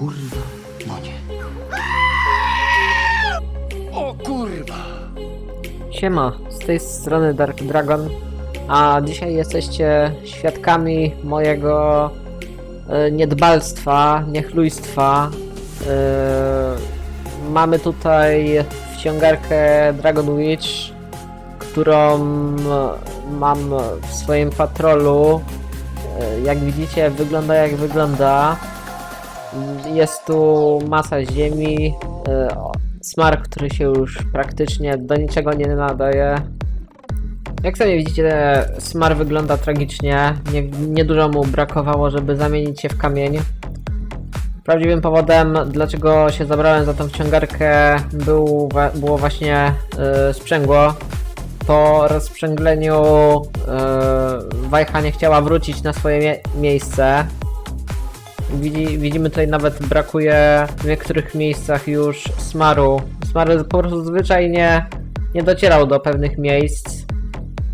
kurwa, no nie. O kurwa! Siema, z tej strony Dark Dragon, a dzisiaj jesteście świadkami mojego e, niedbalstwa, niechlujstwa. E, mamy tutaj wciągarkę Dragon Witch, którą e, mam w swoim patrolu. Jak widzicie, wygląda jak wygląda. Jest tu masa ziemi, e, smar, który się już praktycznie do niczego nie nadaje. Jak sobie widzicie, smar wygląda tragicznie. Nie, niedużo mu brakowało, żeby zamienić się w kamień. Prawdziwym powodem, dlaczego się zabrałem za tą wciągarkę, był, było właśnie yy, sprzęgło. Po rozsprzęgleniu yy, Wajcha nie chciała wrócić na swoje mie- miejsce. Widzi, widzimy tutaj nawet brakuje w niektórych miejscach już smaru. Smar po prostu zwyczajnie nie docierał do pewnych miejsc.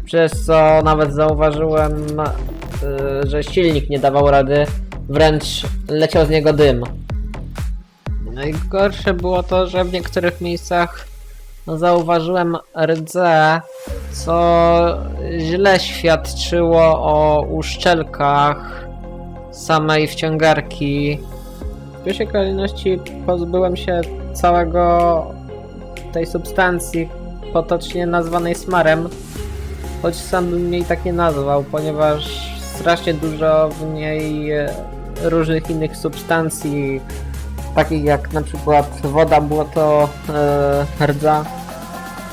Przez co nawet zauważyłem, y, że silnik nie dawał rady, wręcz leciał z niego dym. Najgorsze było to, że w niektórych miejscach zauważyłem rdze, co źle świadczyło o uszczelkach samej wciągarki. W pierwszej kolejności pozbyłem się całego tej substancji potocznie nazwanej smarem, choć sam bym jej tak nie nazwał, ponieważ strasznie dużo w niej e, różnych innych substancji, takich jak na przykład woda, błoto, e, rdza.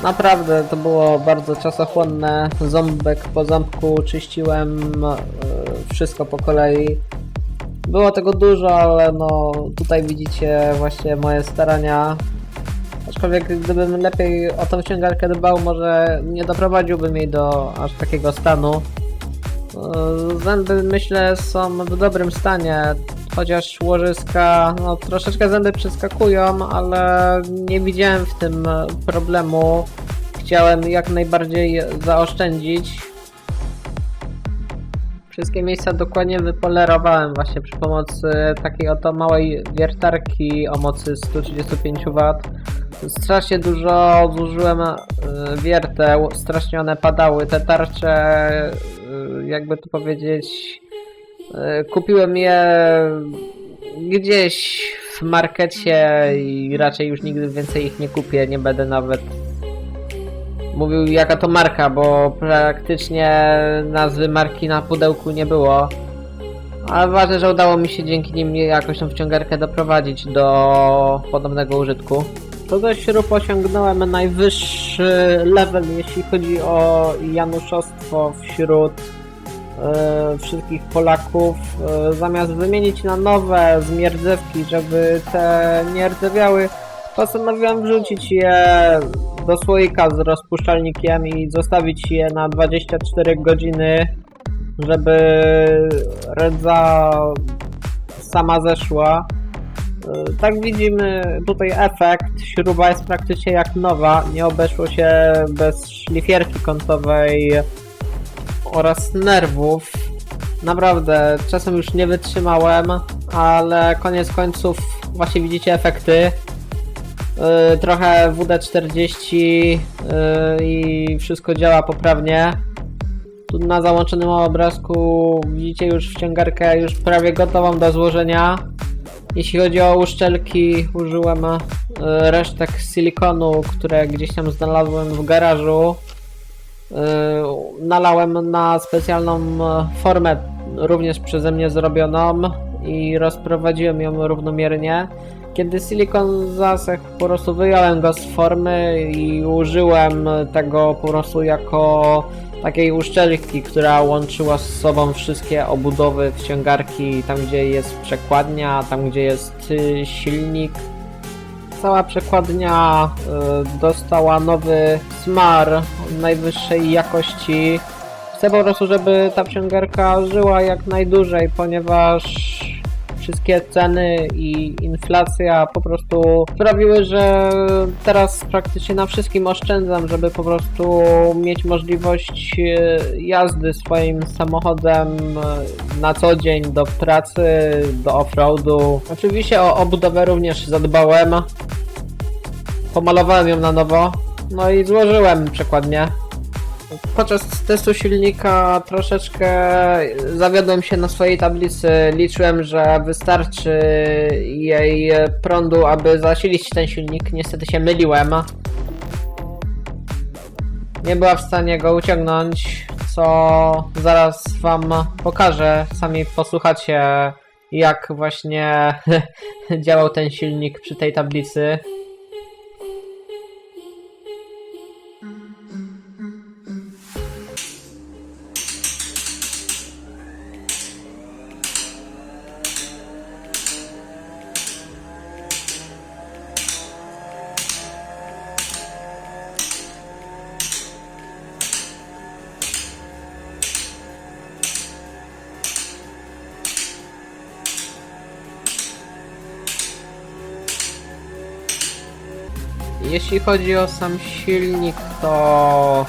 Naprawdę to było bardzo czasochłonne. Ząbek po ząbku czyściłem e, wszystko po kolei. Było tego dużo, ale no tutaj widzicie właśnie moje starania. Aczkolwiek gdybym lepiej o tą ściągarkę dbał, może nie doprowadziłbym jej do aż takiego stanu. Zęby myślę są w dobrym stanie, chociaż łożyska no troszeczkę zęby przeskakują, ale nie widziałem w tym problemu. Chciałem jak najbardziej zaoszczędzić. Wszystkie miejsca dokładnie wypolerowałem właśnie przy pomocy takiej oto małej wiertarki o mocy 135 W. Strasznie dużo zużyłem e, wierteł, strasznie one padały. Te tarcze, e, jakby to powiedzieć, e, kupiłem je gdzieś w markecie i raczej już nigdy więcej ich nie kupię. Nie będę nawet mówił jaka to marka, bo praktycznie nazwy marki na pudełku nie było. Ale ważne, że udało mi się dzięki nim jakoś tą wciągarkę doprowadzić do podobnego użytku. Co do śrub osiągnąłem najwyższy level, jeśli chodzi o januszostwo wśród e, wszystkich Polaków. E, zamiast wymienić na nowe zmierdzewki, żeby te nie rdzewiały, postanowiłem wrzucić je do słoika z rozpuszczalnikiem i zostawić je na 24 godziny, żeby rdza sama zeszła. E, Tak widzimy tutaj efekt. Śruba jest praktycznie jak nowa. Nie obeszło się bez szlifierki kątowej oraz nerwów. Naprawdę, czasem już nie wytrzymałem, ale koniec końców właśnie widzicie efekty. Yy, trochę WD-40 yy, i wszystko działa poprawnie. Tu na załączonym obrazku widzicie już wciągarkę już prawie gotową do złożenia. Jeśli chodzi o uszczelki, użyłem yy, resztek silikonu, które gdzieś tam znalazłem w garażu. Yy, nalałem na specjalną e, formę, również przeze mnie zrobioną i rozprowadziłem ją równomiernie. Kiedy silikon zasechł, po prostu wyjąłem go z formy i użyłem tego po prostu jako takiej uszczelki, która łączyła z sobą wszystkie obudowy wciągarki, tam gdzie jest przekładnia, tam gdzie jest y, silnik. Cała przekładnia y, dostała nowy smar najwyższej jakości. Chcę po prostu, żeby ta wciągarka żyła jak najdłużej, ponieważ wszystkie ceny i inflacja po prostu sprawiły, że teraz praktycznie na wszystkim oszczędzam, żeby po prostu mieć możliwość e, jazdy swoim samochodem e, na co dzień do pracy, do offroadu. Oczywiście o obudowę również zadbałem. Pomalowałem ją na nowo, no i złożyłem przekładnie. Podczas testu silnika troszeczkę zawiodłem się na swojej tablicy. Liczyłem, że wystarczy jej prądu, aby zasilić ten silnik. Niestety się myliłem. Nie była w stanie go uciągnąć, co zaraz wam pokażę. Sami posłuchacie, jak właśnie działał ten silnik przy tej tablicy. Jeśli chodzi o sam silnik, to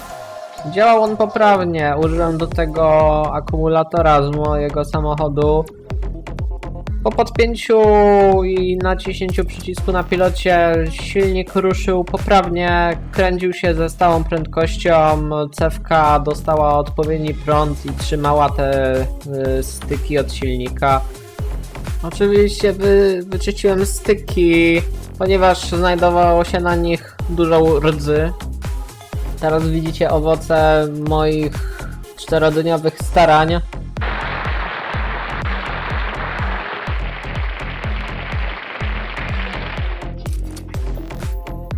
działał on poprawnie. Użyłem do tego akumulatora z mojego samochodu. Po podpięciu i naciśnięciu przycisku na pilocie silnik ruszył poprawnie, kręcił się ze stałą prędkością, cewka dostała odpowiedni prąd i trzymała te y, styki od silnika. Oczywiście wy, wyczyściłem styki, ponieważ znajdowało się na nich dużo rdzy. Teraz widzicie owoce moich czterodniowych starań.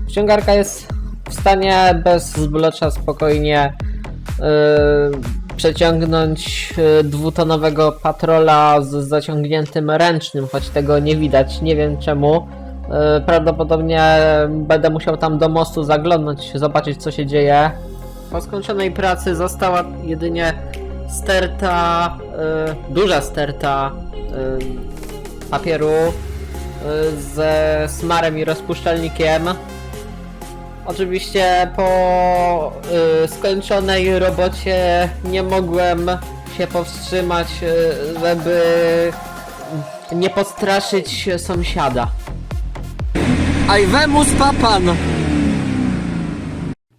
Ściągarka jest w stanie bez zblocza spokojnie yy, przeciągnąć yy, dwutonowego patrola z zaciągniętym ręcznym, choć tego nie widać, nie wiem czemu. Yy, prawdopodobnie będę musiał tam do mostu zaglądnąć, zobaczyć co się dzieje. Po skończonej pracy została jedynie sterta, yy, duża sterta yy, papieru ze smarem i rozpuszczalnikiem. Oczywiście po skończonej robocie nie mogłem się powstrzymać, żeby nie postraszyć sąsiada. Ajwemus papan!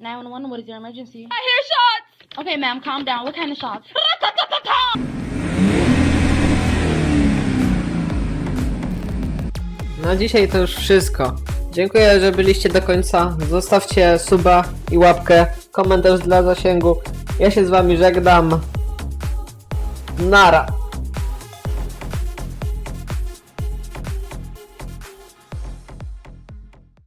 911, what is your emergency? I hear shots! Okay, ma'am, calm down. What kind of shots? Na dzisiaj to już wszystko. Dziękuję, że byliście do końca. Zostawcie suba i łapkę, komentarz dla zasięgu. Ja się z wami żegnam. Nara.